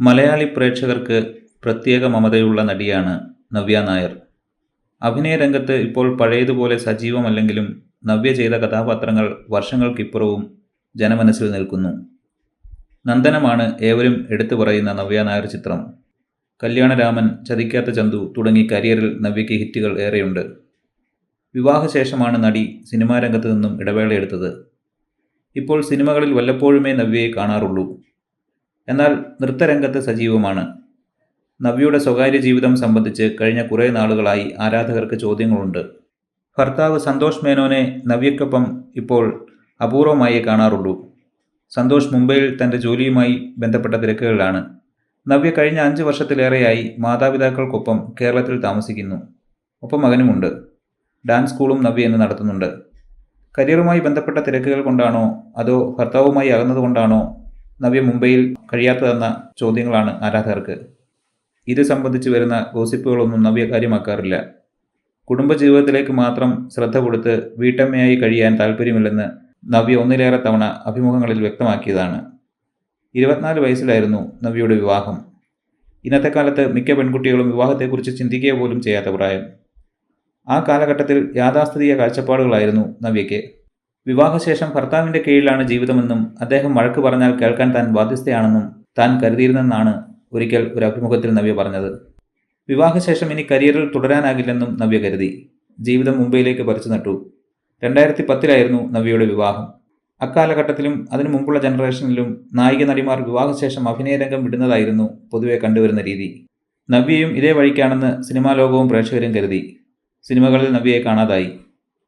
മലയാളി പ്രേക്ഷകർക്ക് പ്രത്യേക മമതയുള്ള നടിയാണ് നവ്യ നായർ. അഭിനയ രംഗത്ത് ഇപ്പോൾ പഴയതുപോലെ സജീവമല്ലെങ്കിലും നവ്യ ചെയ്ത കഥാപാത്രങ്ങൾ വർഷങ്ങൾക്കിപ്പുറവും ജനമനസ്സിൽ നിൽക്കുന്നു. നന്ദനമാണ് ഏവരും എടുത്തു പറയുന്ന നവ്യ നായർ ചിത്രം. കല്യാണരാമൻ ചതിക്കാത്ത ചന്തു തുടങ്ങി കരിയറിൽ നവ്യയ്ക്ക് ഹിറ്റുകൾ ഏറെയുണ്ട്. വിവാഹശേഷമാണ് നടി സിനിമാ രംഗത്ത് നിന്നും ഇടവേളയെടുത്തത്. ഇപ്പോൾ സിനിമകളിൽ വല്ലപ്പോഴുമേ നവ്യയെ കാണാറുള്ളൂ. എന്നാൽ നൃത്തരംഗത്ത് സജീവമാണ്. നവ്യയുടെ സ്വകാര്യ ജീവിതം സംബന്ധിച്ച് കഴിഞ്ഞ കുറേ നാളുകളായി ആരാധകർക്ക് ചോദ്യങ്ങളുണ്ട്. ഭർത്താവ് സന്തോഷ് മേനോനെ നവ്യക്കൊപ്പം ഇപ്പോൾ അപൂർവമായേ കാണാറുള്ളൂ. സന്തോഷ് മുംബൈയിൽ തന്റെ ജോലിയുമായി ബന്ധപ്പെട്ട തിരക്കുകളിലാണ്. നവ്യ കഴിഞ്ഞ അഞ്ച് വർഷത്തിലേറെയായി മാതാപിതാക്കൾക്കൊപ്പം കേരളത്തിൽ താമസിക്കുന്നു. ഒപ്പം മകനുമുണ്ട്. ഡാൻസ് സ്കൂളും നവ്യ എന്ന് നടത്തുന്നുണ്ട്. കരിയറുമായി ബന്ധപ്പെട്ട തിരക്കുകൾ കൊണ്ടാണോ അതോ ഭർത്താവുമായി അകന്നതുകൊണ്ടാണോ നവ്യ മുംബൈയിൽ കഴിയാത്തതെന്ന ചോദ്യങ്ങളാണ് ആരാധകർക്ക്. ഇത് സംബന്ധിച്ച് വരുന്ന ഗോസിപ്പുകളൊന്നും നവ്യ കാര്യമാക്കാറില്ല. കുടുംബജീവിതത്തിലേക്ക് മാത്രം ശ്രദ്ധ കൊടുത്ത് വീട്ടമ്മയായി കഴിയാൻ താല്പര്യമില്ലെന്ന് നവ്യ ഒന്നിലേറെ തവണ അഭിമുഖങ്ങളിൽ വ്യക്തമാക്കിയതാണ്. ഇരുപത്തിനാല് വയസ്സിലായിരുന്നു നവ്യയുടെ വിവാഹം. ഇന്നത്തെ കാലത്ത് മിക്ക പെൺകുട്ടികളും വിവാഹത്തെക്കുറിച്ച് ചിന്തിക്കുക പോലും ചെയ്യാത്ത പ്രായം. ആ കാലഘട്ടത്തിൽ യാഥാസ്ഥിതിക കാഴ്ചപ്പാടുകളായിരുന്നു നവ്യയ്ക്ക്. വിവാഹശേഷം ഭർത്താവിന്റെ കീഴിലാണ് ജീവിതമെന്നും അദ്ദേഹം വഴക്ക് പറഞ്ഞാൽ കേൾക്കാൻ താൻ ബാധ്യസ്ഥയാണെന്നും താൻ കരുതിയിരുന്നെന്നാണ് ഒരിക്കൽ ഒരു അഭിമുഖത്തിൽ നവ്യ പറഞ്ഞത്. വിവാഹശേഷം ഇനി കരിയറിൽ തുടരാനാകില്ലെന്നും നവ്യ കരുതി. ജീവിതം മുംബൈയിലേക്ക് പറിച്ചു നട്ടു. രണ്ടായിരത്തി പത്തിലായിരുന്നു നവ്യയുടെ വിവാഹം. അക്കാലഘട്ടത്തിലും അതിനു മുമ്പുള്ള ജനറേഷനിലും നായിക നടിമാർ വിവാഹശേഷം അഭിനയരംഗം വിടുന്നതായിരുന്നു പൊതുവെ കണ്ടുവരുന്ന രീതി. നവ്യയും ഇതേ വഴിക്കാണെന്ന് സിനിമാ ലോകവും പ്രേക്ഷകരും കരുതി. സിനിമകളിൽ നവ്യയെ കാണാതായി.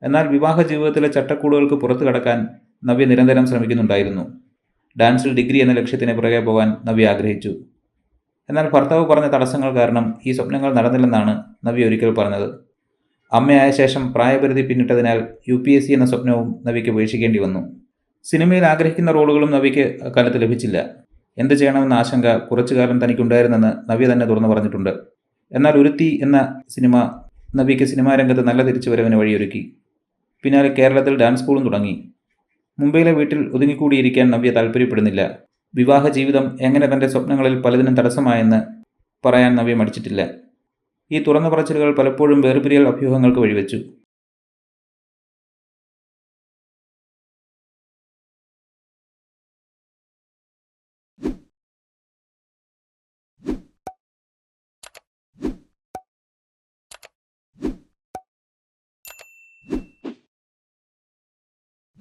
എന്നാൽ വിവാഹ ജീവിതത്തിലെ ചട്ടക്കൂടുകൾക്ക് പുറത്തു കടക്കാൻ നവ്യ നിരന്തരം ശ്രമിക്കുന്നുണ്ടായിരുന്നു. ഡാൻസിൽ ഡിഗ്രി എന്ന ലക്ഷ്യത്തിന് പുറകെ പോകാൻ നവ്യ ആഗ്രഹിച്ചു. എന്നാൽ ഭർത്താവ് പറഞ്ഞ തടസ്സങ്ങൾ കാരണം ഈ സ്വപ്നങ്ങൾ നടന്നില്ലെന്നാണ് നവ്യ ഒരിക്കൽ പറഞ്ഞത്. അമ്മയായ ശേഷം പ്രായപരിധി പിന്നിട്ടതിനാൽ യു പി എസ് സി എന്ന സ്വപ്നവും നവ്യയ്ക്ക് ഉപേക്ഷിക്കേണ്ടി വന്നു. സിനിമയിൽ ആഗ്രഹിക്കുന്ന റോളുകളും നവ്യയ്ക്ക് അക്കാലത്ത് ലഭിച്ചില്ല. എന്ത് ചെയ്യണമെന്ന ആശങ്ക കുറച്ചു കാലം തനിക്കുണ്ടായിരുന്നെന്ന് നവ്യ തന്നെ തുറന്നു പറഞ്ഞിട്ടുണ്ട്. എന്നാൽ ഉരുത്തി എന്ന സിനിമ നവ്യയ്ക്ക് സിനിമാരംഗത്ത് നല്ല തിരിച്ചുവരവിന് വഴിയൊരുക്കി. പിന്നാലെ കേരളത്തിൽ ഡാൻസ് സ്കൂളും തുടങ്ങി. മുംബൈയിലെ വീട്ടിൽ ഒതുങ്ങിക്കൂടിയിരിക്കാൻ നവ്യ താല്പര്യപ്പെടുന്നില്ല. വിവാഹ ജീവിതം എങ്ങനെ തന്റെ സ്വപ്നങ്ങളിൽ പലതിനും തടസ്സമായെന്ന് പറയാൻ നവ്യ മടിച്ചിട്ടില്ല. ഈ തുറന്നു പറച്ചിലുകൾ പലപ്പോഴും വേർപിരിയൽ അഭ്യൂഹങ്ങൾക്ക് വഴിവെച്ചു.